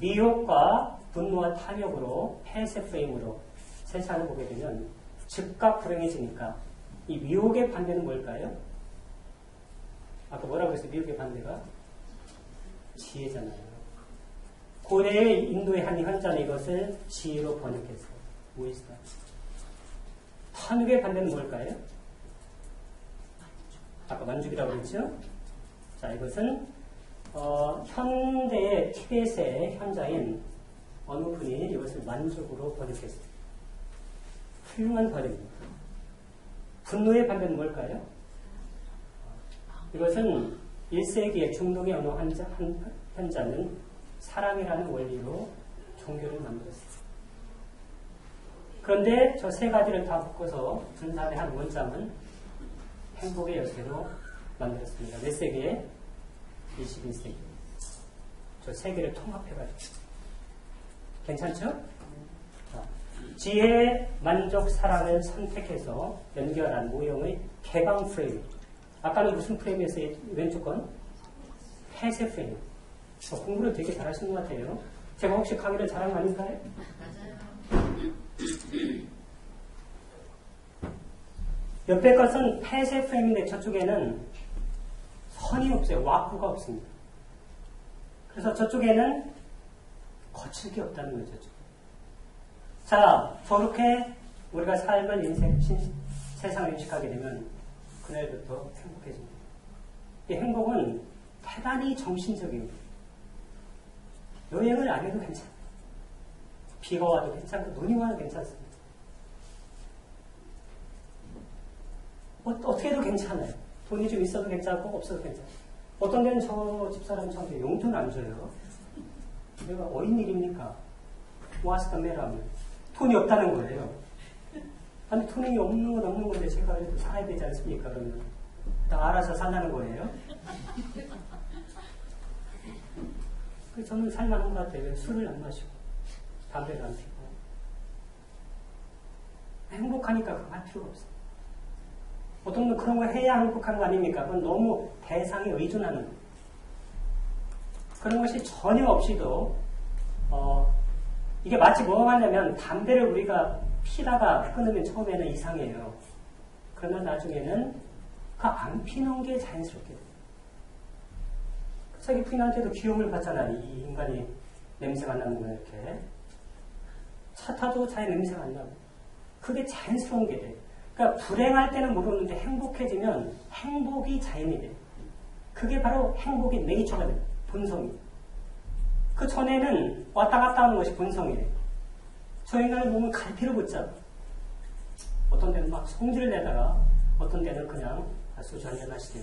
미혹과 분노와 탐욕으로 폐쇄 프레임으로 세상을 보게 되면 즉각 불행해지니까 이 미혹의 반대는 뭘까요? 아까 뭐라고 했어요? 미혹의 반대가 지혜잖아요. 고대의 인도의 한 현자는 이것을 지혜로 번역했어요. wisdom. 탐욕의 반대는 뭘까요? 아까 만족이라고 그랬죠? 자, 이것은 어, 현대의 티벳의 현자인 어느 분이 이것을 만족으로 번역했어요. 훌륭한 번역입니다. 분노의 반대는 뭘까요? 이것은 1세기의 중동의 어느 한자, 한, 현자는 사랑이라는 원리로 종교를 만들었어요. 그런데 저 세 가지를 다 묶어서 분산의 한 원장은 행복의 열쇠로 만들었습니다. 몇 세기에? 21세기. 저 세 개를 통합해가지고. 괜찮죠? 자, 지혜, 만족, 사랑을 선택해서 연결한 모형의 개방 프레임. 아까는 무슨 프레임이었어요? 왼쪽 건? 폐쇄 프레임. 저 공부를 되게 잘하시는 것 같아요. 제가 혹시 강의를 잘한 거 아닌가요? 옆에 것은 폐쇄 프레임인데 저쪽에는 선이 없어요. 와꾸가 없습니다. 그래서 저쪽에는 거칠 게 없다는 거죠. 자, 저렇게 우리가 삶을 인생, 신- 세상을 인식하게 되면 그날부터 행복해집니다. 이 행복은 대단히 정신적입니다. 여행을 안 해도 괜찮아요. 비가 와도 괜찮고 눈이 와도 괜찮습니다. 어, 어떻게 해도 괜찮아요. 돈이 좀 있어도 괜찮고 없어도 괜찮아요. 어떤 데는 저 집사람 저한테 용돈 안 줘요. 내가 어린 일입니까? 와스다 메라면 돈이 없다는 거예요. 아니 돈이 없는 건 없는 건데 제가 그래도 살아야 되지 않습니까? 그러면 다 알아서 살라는 거예요. 그래서 저는 살만한 것 같아요. 술을 안 마시고 담배를 안 피고 행복하니까 그거 할 필요가 없어요. 어떤 분은 그런 거 해야 행복한 거 아닙니까? 그건 너무 대상에 의존하는. 그런 것이 전혀 없이도 어, 이게 마치 뭐가 하냐면 담배를 우리가 피다가 끊으면 처음에는 이상해요. 그러면 나중에는 그 안 피는 게 자연스럽게 돼요. 자기 부인한테도 귀여움을 받잖아. 이 인간이 냄새가 나는 거야 이렇게. 차 타도 자기 냄새가 안 나고. 그게 자연스러운 게 돼. 그러니까 불행할 때는 모르는데 행복해지면 행복이 자연이 돼. 그게 바로 행복의 네이처가 돼. 본성이. 그 전에는 왔다 갔다 하는 것이 본성이에요. 저 인간을 보면 갈피를 붙잡아. 어떤 데는 막 성질을 내다가 어떤 데는 그냥 소주 한잔 하시대요.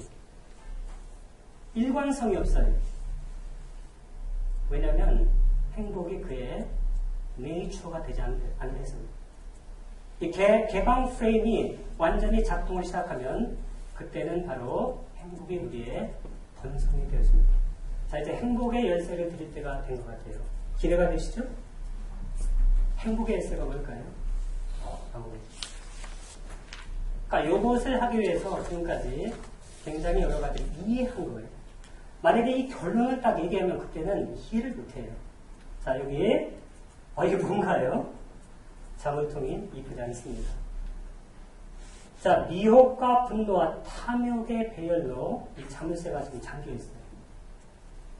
일관성이 없어요. 왜냐하면 행복이 그의 네이처가 되지 않- 않아서 이 개, 개방 프레임이 완전히 작동을 시작하면 그때는 바로 행복이 우리의 본성이 되었습니다. 자 이제 행복의 열쇠를 드릴 때가 된 것 같아요. 기대가 되시죠? 행복의 열쇠가 뭘까요? 아무래도. 그러니까 이것을 하기 위해서 지금까지 굉장히 여러 가지를 이해한 거예요. 만약에 이 결론을 딱 얘기하면 그때는 이해를 못해요. 자, 여기, 어, 이게 뭔가요? 자물통이 이쁘지 않습니다. 자, 미혹과 분노와 탐욕의 배열로 이 자물쇠가 지금 잠겨 있어요.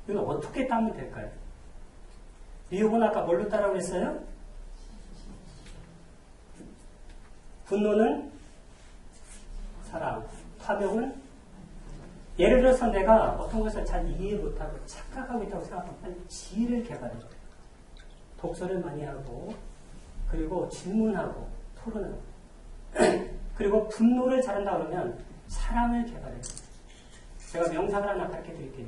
이건 어떻게 따면 될까요? 미혹은 아까 뭘로 따라고 그랬어요? 분노는 사랑, 탐욕은 예를 들어서 내가 어떤 것을 잘 이해 못하고 착각하고 있다고 생각하면 지혜를 개발해요. 독서를 많이 하고 그리고 질문하고 토론하고 그리고 분노를 잘한다 그러면 사랑을 개발해요. 제가 명상을 하나 가르쳐 드릴게요.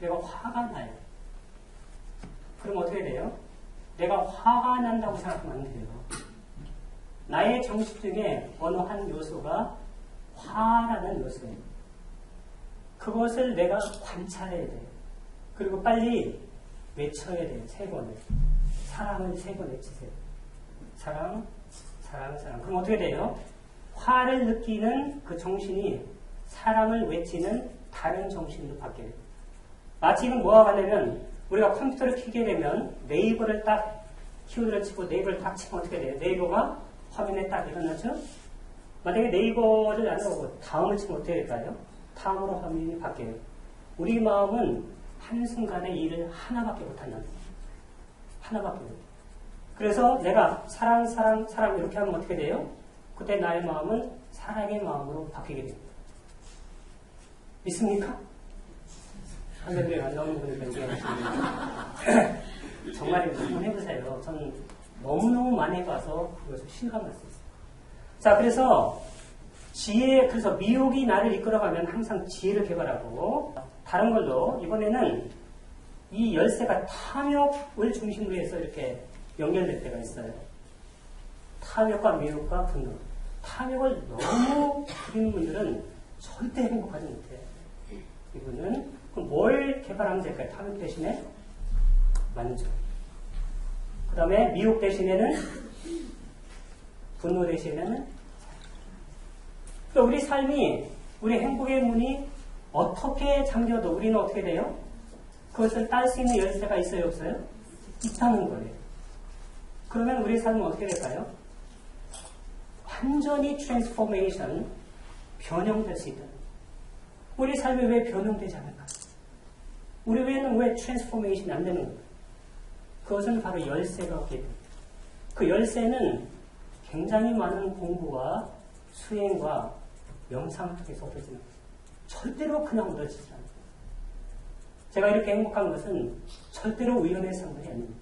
내가 화가 나요. 그럼 어떻게 돼요? 내가 화가 난다고 생각하면 안 돼요. 나의 정식 중에 어느 한 요소가 화라는 요소예요. 그것을 내가 관찰해야 돼요. 그리고 빨리 외쳐야 돼요. 세 번을. 사랑을 세 번 외치세요. 사랑, 사랑, 사랑. 그럼 어떻게 돼요? 화를 느끼는 그 정신이 사랑을 외치는 다른 정신으로 바뀌어요. 마치 이건 뭐가 가냐면 우리가 컴퓨터를 키게 되면 네이버를 딱 키워드를 치고 네이버를 딱 치면 어떻게 돼요? 네이버가 화면에 딱 일어나죠? 만약에 네이버를 안 하고 다음을 치면 어떻게 될까요? 다음으로 화면이 바뀌어요. 우리 마음은 한순간에 일을 하나밖에 거예요. 하나밖에 못 그래서 내가 사랑, 사랑, 사랑 이렇게 하면 어떻게 돼요? 그때 나의 마음은 사랑의 마음으로 바뀌게 됩니다. 믿습니까? 한번에 안 나오는 분들 굉장히 정말입니다. 한번 해보세요. 저는 너무너무 많이 해봐서 그것을 실감할 수 있어요. 자, 그래서 지혜, 그래서 미혹이 나를 이끌어가면 항상 지혜를 개발하고 다른 걸로 이번에는 이 열쇠가 탐욕을 중심으로 해서 이렇게 연결될 때가 있어요. 탐욕과 미혹과 분노. 탐욕을 너무 부리는 분들은 절대 행복하지 못해요. 이분은 뭘 개발하면 될까요? 탐욕 대신에 만족. 그 다음에 미혹 대신에는 분노 대신에는 그러니까 우리 삶이 우리 행복의 문이 어떻게 잠겨도 우리는 어떻게 돼요? 그것을 딸 수 있는 열쇠가 있어요, 없어요? 있다는 거예요. 그러면 우리 삶은 어떻게 될까요? 완전히 트랜스포메이션, 변형될 수 있다. 우리 삶이 왜 변형되지 않을까? 우리 외에는 왜 트랜스포메이션이 안 되는 걸까? 그것은 바로 열쇠가 없기 때문에. 그 열쇠는 굉장히 많은 공부와 수행과 명상을 통해서 얻어지는 거예요. 절대로 그냥 얻어지지 않아요. 제가 이렇게 행복한 것은 절대로 우연의 상관이 아닙니다.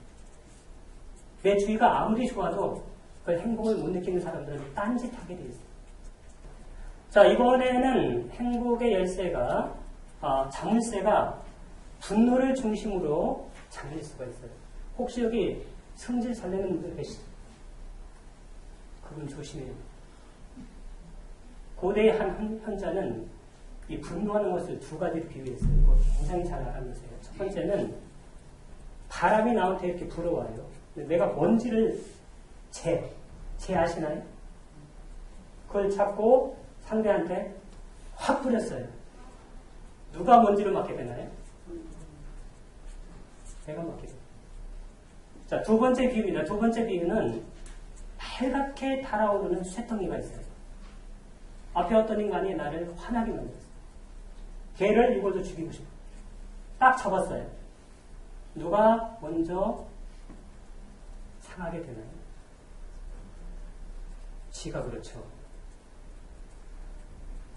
내 주위가 아무리 좋아도 그 행복을 못 느끼는 사람들은 딴짓하게 되어 있어요. 자, 이번에는 행복의 열쇠가, 아, 자물쇠가 분노를 중심으로 잠길 수가 있어요. 혹시 여기 성질 잘 내는 분들 계시죠? 그분 조심해요. 고대의 한 현자는 이 분노하는 것을 두 가지로 비유했어요. 굉장히 잘 알아보세요. 첫 번째는 바람이 나한테 이렇게 불어와요. 내가 먼지를 재, 재 아시나요? 그걸 잡고 상대한테 확 뿌렸어요. 누가 먼지를 맡게 되나요? 내가 맡게 돼요. 자, 두 번째 비유입니다. 두 번째 비유는 빨갛게 달아오르는 쇠덩이가 있어요. 앞에 어떤 인간이 나를 화나게 만들었어요. 개를 이걸로 죽이고 싶어. 딱 잡았어요. 누가 먼저 상하게 되나요? 지가 그렇죠.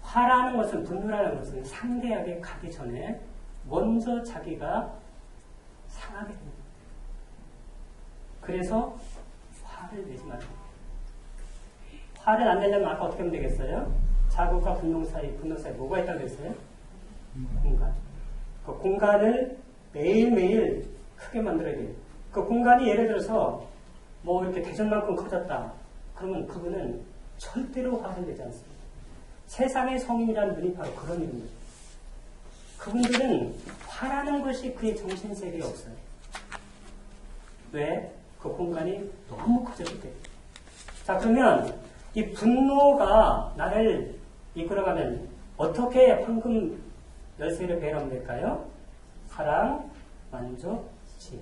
화라는 것은, 분노라는 것은 상대에게 가기 전에 먼저 자기가 상하게 됩니다. 그래서 화를 내지 말고. 화를 안 내려면 아까 어떻게 하면 되겠어요? 자극과 분노 사이, 분노 사이 뭐가 있다고 그랬어요? 공간. 그 공간을 매일매일 크게 만들어야 돼요. 그 공간이 예를 들어서 뭐 이렇게 대전만큼 커졌다. 그러면 그분은 절대로 내지 않습니다. 세상의 성인이라는 분이 바로 그런 인입니다. 그분들은 화라는 것이 그의 정신세계에 없어요. 왜? 그 공간이 너무 커졌기 때문에. 자, 그러면 이 분노가 나를 이끌어가면 어떻게 황금 열쇠를 배우면 될까요? 사랑, 만족, 지혜.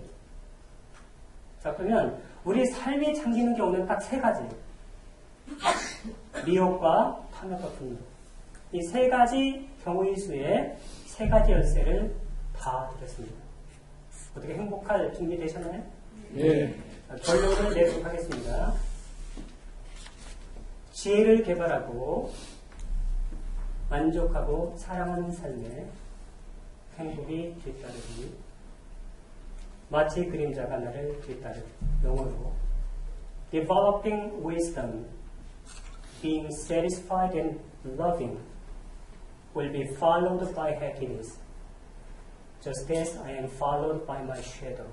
자, 그러면 우리 삶이 잠기는 경우는 딱 세 가지. 미혹과 탐욕과 분노. 이 세 가지 경우의 수에 세 가지 열쇠를 다 드렸습니다. 어떻게 행복할 준비 되셨나요? 예. 결론을 내도록 하겠습니다. 지혜를 개발하고 만족하고 사랑하는 삶에 행복이 뒤따르니 마치 그림자가 나를 뒤따르 영어로 developing wisdom, being satisfied and loving will be followed by happiness, just as I am followed by my shadow.